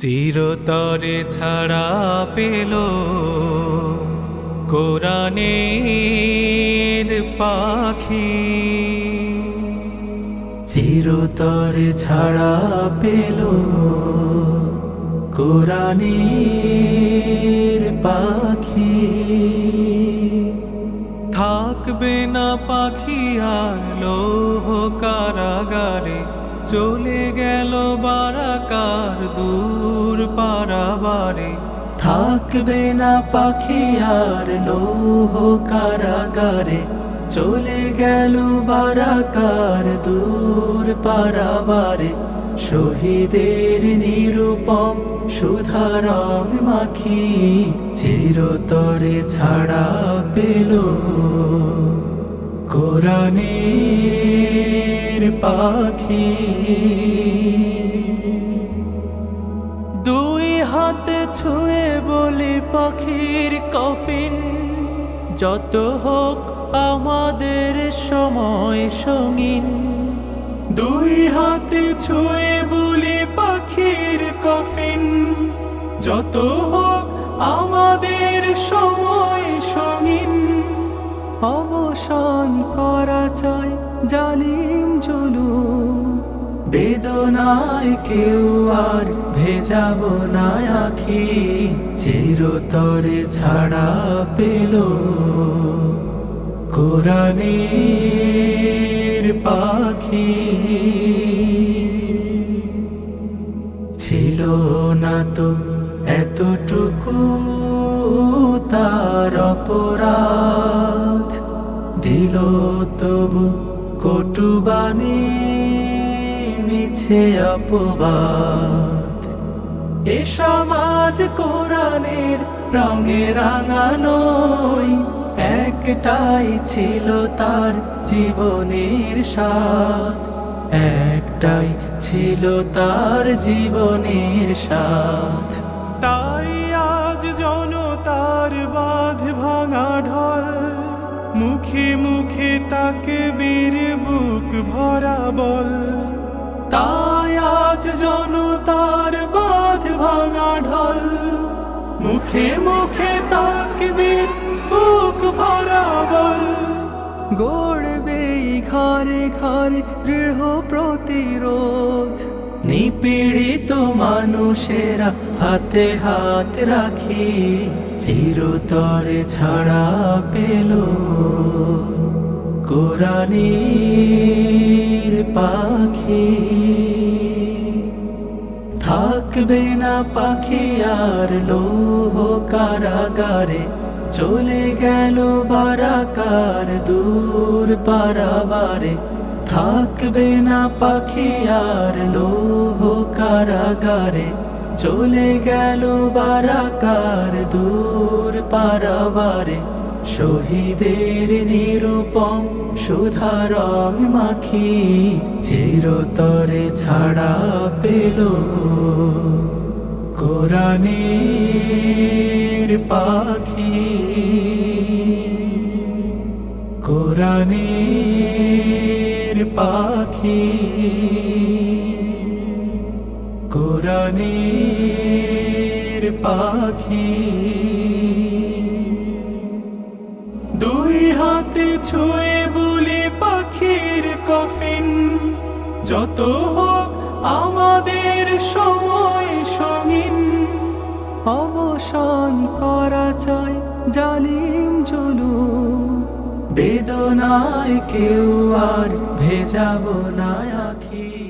চিরতরে ছাড়া পেল কোরআনের পাখি। চিরতরে ছাড়া পেল কোরআনের পাখি। থাকবে না পাখি আর লোহ কারাগারে চলে গেল বারাকার দূর পারাবারে থাকবে না পাখি আর লোহ কারাগারে। চলে গেল বারাকার দূর পারাবারে। শহীদের নিরূপম সুধা রং মাখি চিরতরে ছাড়া পেল। কোরআনের পাখি। ছুঁয়ে বলি পাখির কফিন। যত হোক আমাদের সময় সঙ্গিন। দুই হাতে ছুঁয়ে বলি পাখির কফিন। যত হোক আমাদের সময় সঙ্গিন। অবসান করা চাই জালিম জুলু বেদনায় কেউ আর ভেজাব না আখি, চিরতরে ছাড়া পেল। কোরআনের পাখি ছিল না তো এতটুকু তার অপরাধ। দিল তবু কটুবাণী মিছে অপবাদ। এ সমাজ কোরআনের রঙে রাঙানোই একটাই ছিল তার জীবনের স্বাদ। একটাই ছিল তার জীবনের স্বাদ। তাই আজ জনতার বাঁধ ভাঙা ঢল, মুখে মুখে তাকে বীর বুক ভরা বল। তাই আজ জনতার বাঁধ ভাঙা ঢল। মুখে মুখে তাকবীর, বুক ভরা বল। গড়বে ঘরে ঘরে দৃঢ় প্রতিরোধ। নিপীড়িত মানুষেরা হাতে হাত রাখি, চিরতরে ছাড়া পেল। কোরআনের পাখি। থাকবে না পাখি আর লোহ কারাগারে চলে গেল বারাকার দূর পারাবারে। থাকবে না পাখি আর লোহ কারাগারে চলে গেল বারাকার দূর পারাবারে। শহীদের নিরূপম সুধা রং মাখি চিরতরে ছাড়া পেল কোরআনের পাখি। কোরআনের পাখি। কোরআনের পাখি। দুই হাতে ছুঁয়ে হোক আমাদের সময় সঙ্গীন। অবসান করা চাই, জালিম জুলু বেদনায় কেউ আর ভেজাব না আখি।